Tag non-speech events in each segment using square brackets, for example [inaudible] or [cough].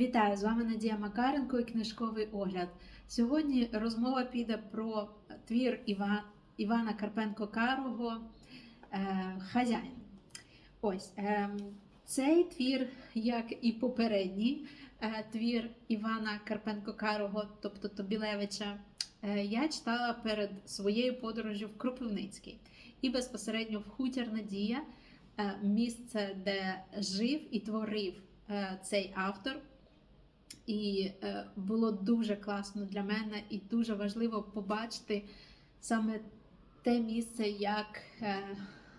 Вітаю! З вами Надія Макаренко і книжковий огляд. Сьогодні розмова піде про твір Іва... Івана Карпенко Карого е... Хазяїн. Ось е... цей твір, як і попередній е... твір Івана Карпенко Карого, тобто Тобілевича, я читала перед своєю подорожю в Кропивницький і безпосередньо в Хутір Надія, місце, де жив і творив цей автор. І е, було дуже класно для мене і дуже важливо побачити саме те місце, як, е,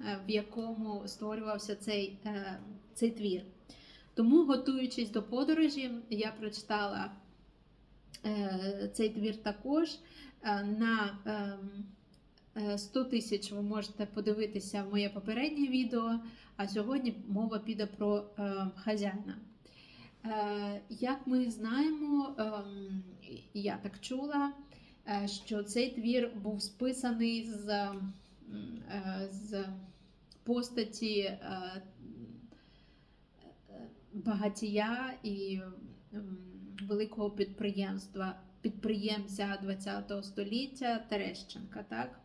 е, в якому створювався цей, цей твір. Тому, готуючись до подорожі, я прочитала цей твір також. На е, 100 тисяч ви можете подивитися моє попереднє відео, а сьогодні мова піде про е, хазяїна. Е, Як ми знаємо, ем, я так чула, е, що цей твір був списаний з, е, з постаті багатія і великого підприємства, підприємця ХХ століття Терещенка. Так?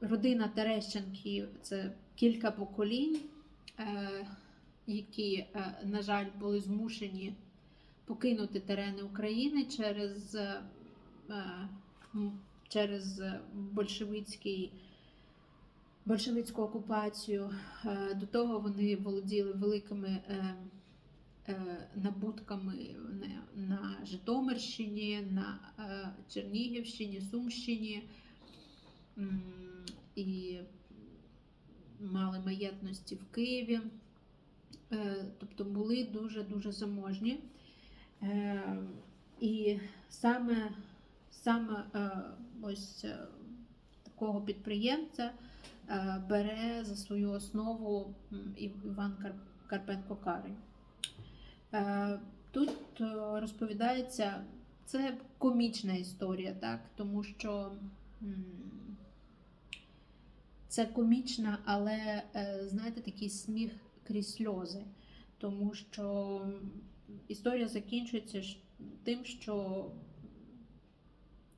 Родина Терещенків це кілька поколінь. Е, які, е, на жаль, були змушені покинути терени України через, е, через большевицький, большевицьку окупацію. До того вони володіли великими набутками на- Житомирщині, на Чернігівщині, Сумщині. І мали маєтності в Києві, Е, тобто були дуже-дуже заможні. Е, І саме, саме е, ось такого підприємця бере за свою основу Іван Карпенко Карий. Е, Тут розповідається, це комічна історія, так? тому що це комічна, але е, знаєте, такий сміх крізь сльози. Тому що історія закінчується тим, що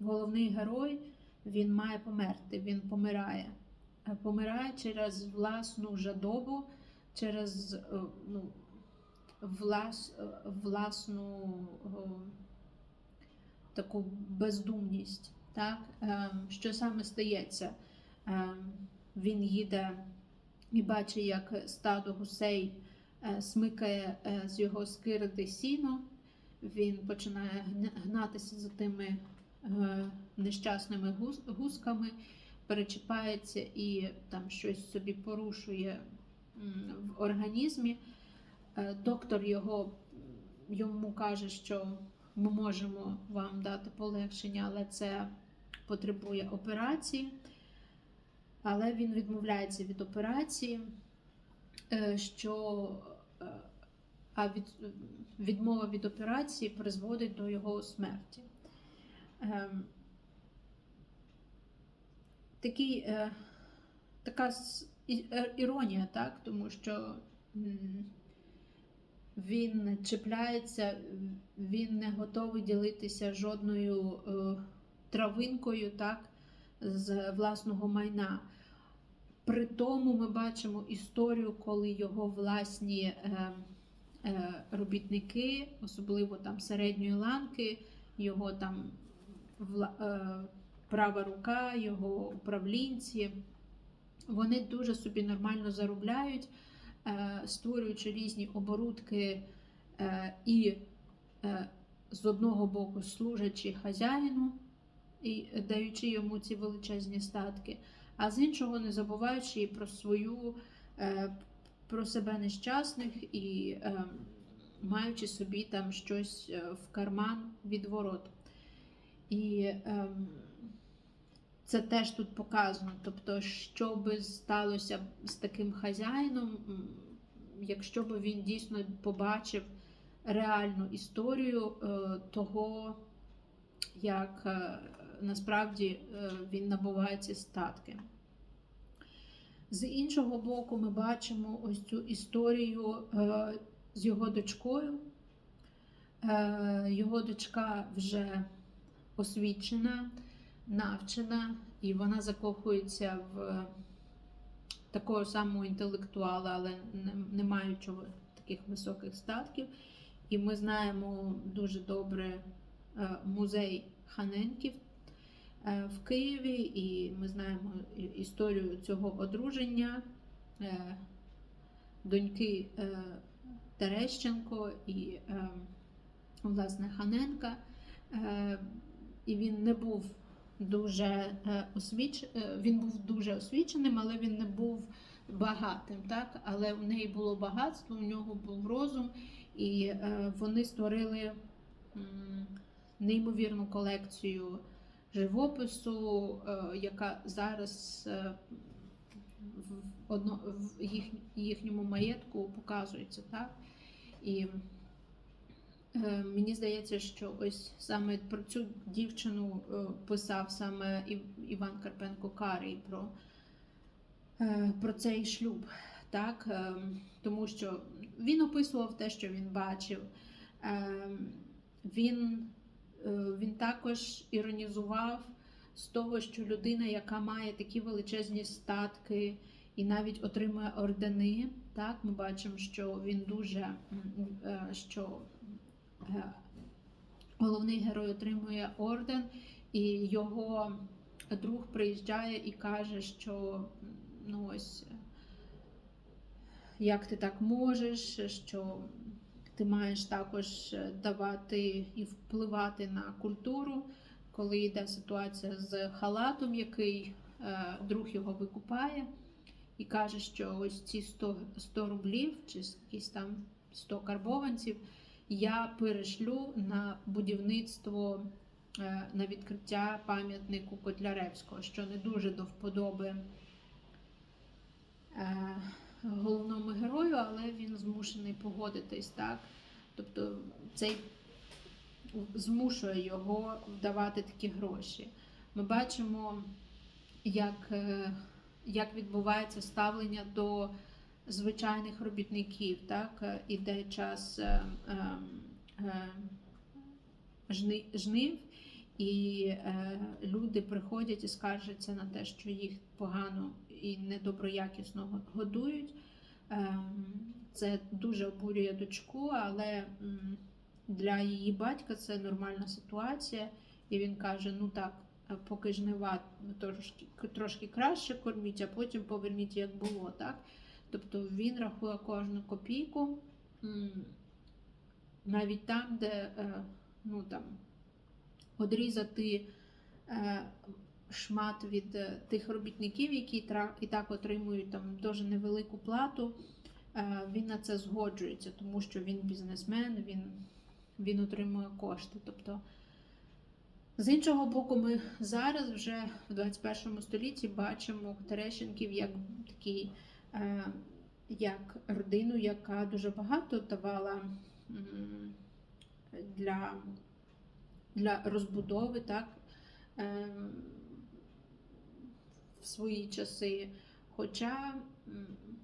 головний герой він має померти, він помирає. Е, Помирає через власну жадобу, через е, ну, влас, власну таку бездумність. Так? Е, Що саме стається? Він їде і бачить, як стадо гусей е, смикає е, з його скирти сіно. Він починає гнатися за тими е, нещасними гус- гусками, перечіпається і там щось собі порушує в організмі. Доктор його йому каже, що ми можемо вам дати полегшення, але це потребує операції. Але він відмовляється від операції, е, що е, а від, відмова від операції призводить до його смерті. Ем, Такий, е, така іронія, так? тому що він чіпляється, він не готовий ділитися жодною травинкою, так? з власного майна. При тому ми бачимо історію, коли його власні е, е, робітники, особливо там середньої ланки, його там е, права рука, його управлінці, вони дуже собі нормально заробляють, створюючи різні оборудки і з одного боку служачи хазяїну і даючи йому ці величезні статки, а з іншого не забуваючи і про свою, е, про себе нещасних і е, маючи собі там щось е, в карман від ворот. І це теж тут показано. Тобто, що би сталося з таким хазяїном, якщо б він дійсно побачив реальну історію того, як насправді е, він набуває ці статки. З іншого боку, ми бачимо ось цю історію е, з його дочкою. Е, його дочка вже освічена, навчена, і вона закохується в такого самого інтелектуала, але не, маючого таких високих статків. І ми знаємо дуже добре музей Ханенків в Києві, і ми знаємо історію цього одруження е, доньки е, Терещенко і е, власне Ханенка. Е, І він не був дуже е, освіч... е, він був дуже освіченим, але він не був багатим. Так? Але у неї було багатство, у нього був розум, і е, вони створили неймовірну колекцію живопису, е, яка зараз е, в, їхньому маєтку показується. Так? І Е, Мені здається, що ось саме про цю дівчину писав саме Іван Карпенко Карий про, про цей шлюб. Так? Тому що він описував те, що він бачив. Він, він також іронізував з того, що людина, яка має такі величезні статки і навіть отримує ордени, так, ми бачимо, що він дуже е, що Е, Головний герой отримує орден, і його друг приїжджає і каже, що ну ось як ти так можеш, що ти маєш також давати і впливати на культуру, коли йде ситуація з халатом, який е, друг його викупає, і каже, що ось ці 100, 100 рублів чи якісь там 100 карбованців я перешлю на будівництво е, на відкриття пам'ятнику Котляревського, що не дуже до вподоби е, головному герою, але він змушений погодитись, так? Тобто цей змушує його вдавати такі гроші. Ми бачимо, як, е, як відбувається ставлення до звичайних робітників, так, іде час е, е, е, жни- жнив, і е, люди приходять і скаржаться на те, що їх погано і недоброякісно годують. Е, Це дуже обурює дочку, але для її батька це нормальна ситуація. І він каже: ну так, поки жнива трошки, трошки краще корміть, а потім поверніть, як було. так. Тобто він рахує кожну копійку, навіть там, де е, ну, там, одрізати е, шмат від е, тих робітників, які і так отримують там дуже невелику плату, е, він на це згоджується, тому що він бізнесмен, він, він отримує кошти. Тобто, з іншого боку, ми зараз вже в 21 столітті бачимо Терещенків як такий е, як родину, яка дуже багато давала для, для розбудови, так, е, в свої часи. Хоча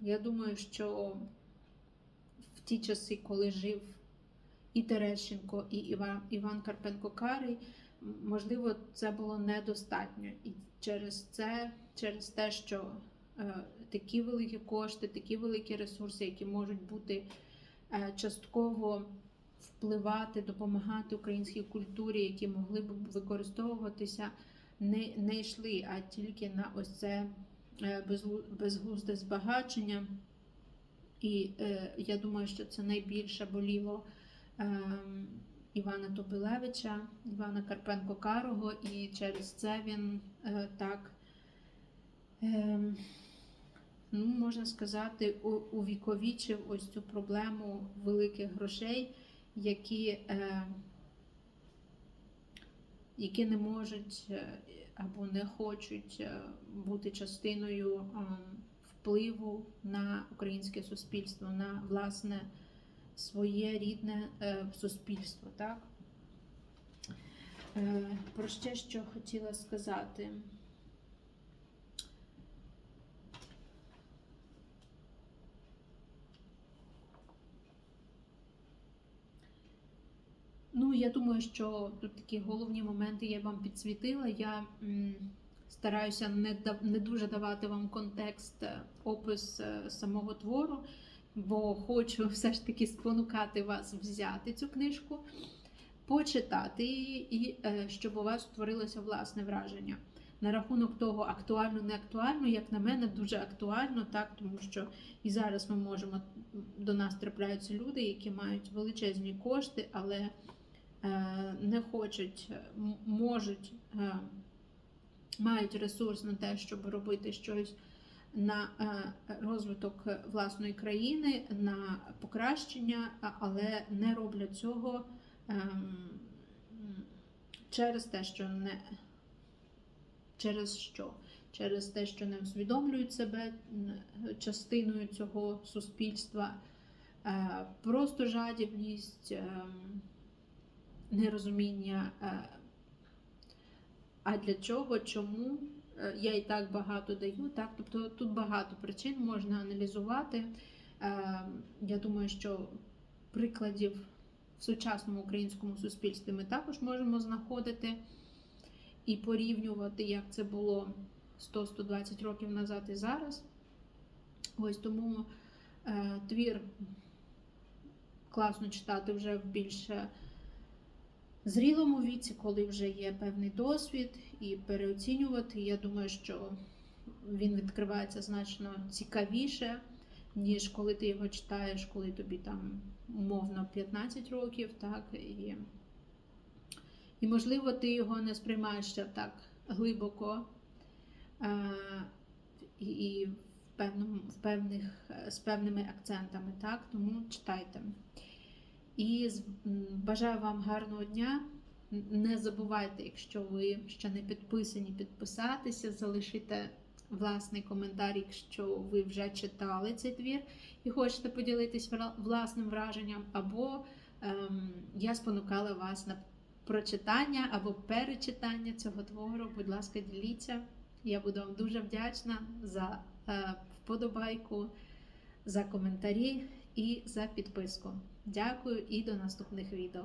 я думаю, що в ті часи, коли жив і Терещенко, і Іван, Іван Карпенко Карий, можливо, це було недостатньо. І через це, через те, що е, такі великі кошти, такі великі ресурси, які можуть бути е, частково впливати, допомагати українській культурі, які могли б використовуватися, не, не йшли, а тільки на ось це е, безглузде збагачення. І е, я думаю, що це найбільше боліло е, Івана Тобилевича, Івана Карпенко Карого, і через це він е, так. Е, ну, можна сказати, увіковічив ось цю проблему великих грошей, які, е, які не можуть е, або не хочуть е, бути частиною е, впливу на українське суспільство, на власне своє рідне е, суспільство. Так? Про ще що хотіла сказати. Ну, я думаю, що тут такі головні моменти я вам підсвітила. Я м, стараюся не, не дуже давати вам контекст, е, опис е, самого твору, бо хочу [laughs] все ж таки спонукати вас взяти цю книжку, почитати її, і е, щоб у вас утворилося власне враження. На рахунок того, актуально, не актуально, як на мене, дуже актуально, так, тому що і зараз ми можемо до нас трапляються люди, які мають величезні кошти, але не хочуть, е, можуть, е, мають ресурс на те, щоб робити щось на е, розвиток власної країни, на покращення, але не роблять цього ем, через те, що не через що? Через те, що не усвідомлюють себе частиною цього суспільства, е, просто жадібність, ем, нерозуміння. е, А для чого, чому Е, я і так багато даю, так? Тобто тут багато причин можна аналізувати. Е, Я думаю, що прикладів в сучасному українському суспільстві ми також можемо знаходити і порівнювати, як це було 100-120 років назад і зараз. Ось тому твір класно читати вже в більш зрілому віці, коли вже є певний досвід, і переоцінювати. Я думаю, що він відкривається значно цікавіше, ніж коли ти його читаєш, коли тобі там умовно 15 років, так, і, і можливо, ти його не сприймаєш ще так глибоко е, і, в, певному, в певних, з певними акцентами, так, тому читайте. І бажаю вам гарного дня. Не забувайте, якщо ви ще не підписані, підписатися, залишите власний коментар, якщо ви вже читали цей твір і хочете поділитись власним враженням, або ем, я спонукала вас на прочитання або перечитання цього твору. Будь ласка, діліться. Я буду вам дуже вдячна за е, вподобайку, за коментарі і за підписку. Дякую і до наступних відео.